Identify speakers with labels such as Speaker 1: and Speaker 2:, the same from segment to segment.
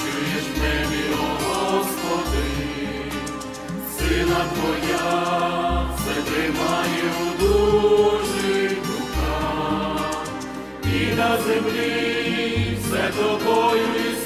Speaker 1: Чуєш мені, о Господи, сина Твоя все тримає у дужих руках, і на землі все тобою і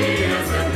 Speaker 1: tears